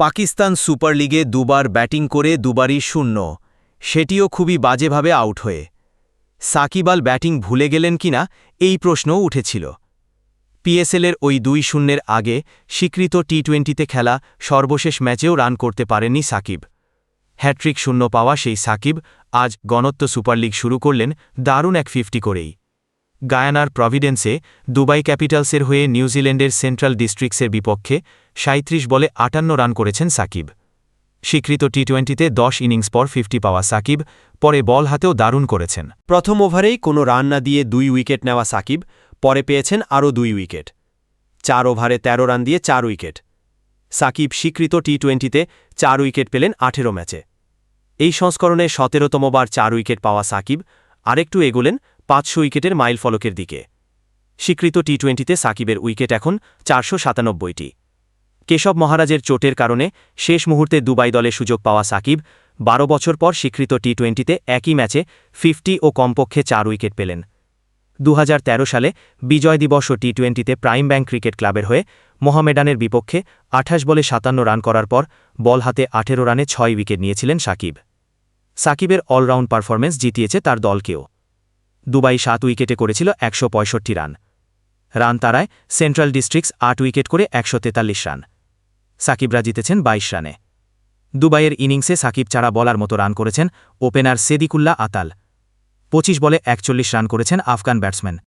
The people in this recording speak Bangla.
পাকিস্তান সুপার লিগে দুবার ব্যাটিং করে দুবারই শূন্য। সেটিও খুবই বাজেভাবে আউট হয়ে। সাকিবাল ব্যাটিং ভুলে গেলেন কিনা এই প্রশ্নও উঠেছিল। পিএসএলের ওই দুই শূন্যের আগে স্বীকৃত টি টোয়েন্টিতে খেলা সর্বশেষ ম্যাচেও রান করতে পারেননি সাকিব। হ্যাট্রিক শূন্য পাওয়া সেই সাকিব আজ গণত্ব সুপার লিগ শুরু করলেন দারুণ এক ফিফটি করেই। গায়ানার প্রভিডেন্সে দুবাই ক্যাপিটালসের হয়ে নিউজিল্যান্ডের সেন্ট্রাল ডিস্ট্রিক্টসের বিপক্ষে সাঁত্রিশ বলে আটান্ন রান করেছেন সাকিব। স্বীকৃত টি টোয়েন্টিতে দশ ইনিংস পর ফিফটি পাওয়া সাকিব, পরে বল হাতেও দারুণ করেছেন। প্রথম ওভারেই কোনো রান না দিয়ে দুই উইকেট নেওয়া সাকিব, পরে পেয়েছেন আরও দুই উইকেট। চার ওভারে ১৩ রান দিয়ে চার উইকেট। সাকিব স্বীকৃত টি টোয়েন্টিতে চার উইকেট পেলেন আঠেরো ম্যাচে। এই সংস্করণে সতেরোতমবার চার উইকেট পাওয়া সাকিব, আরেকটু এগোলেন পাঁচশো উইকেটের মাইল ফলকের দিকে। স্বীকৃত টি টোয়েন্টিতে সাকিবের উইকেট এখন চারশো সাতানব্বইটি। কেশব মহারাজের চোটের কারণে শেষ মুহূর্তে দুবাই দলে সুযোগ পাওয়া সাকিব বারো বছর পর স্বীকৃত টি টোয়েন্টিতে একই ম্যাচে ফিফটি ও কমপক্ষে চার উইকেট পেলেন। দু হাজার তেরো সালে বিজয় দিবস ও টি টোয়েন্টিতে প্রাইম ব্যাংক ক্রিকেট ক্লাবের হয়ে মোহামেডানের বিপক্ষে আঠাশ বলে সাতান্ন রান করার পর বল হাতে আঠেরো রানে ছয় উইকেট নিয়েছিলেন সাকিব। সাকিবের অলরাউন্ড পারফরমেন্স জিতিয়েছে তার দলকেও। দুবাই সাত উইকেটে করেছিল একশো পঁয়ষট্টি রান। রান তারায় সেন্ট্রাল ডিস্ট্রিক্টস আট উইকেট করে একশো তেতাল্লিশ রান। সাকিবরা জিতেছেন ২২ রানে। দুবাইয়ের ইনিংসে সাকিব ছাড়া বলার মতো রান করেছেন ওপেনার সেদিকুল্লা আতাল। পঁচিশ বলে একচল্লিশ রান করেছেন আফগান ব্যাটসম্যান।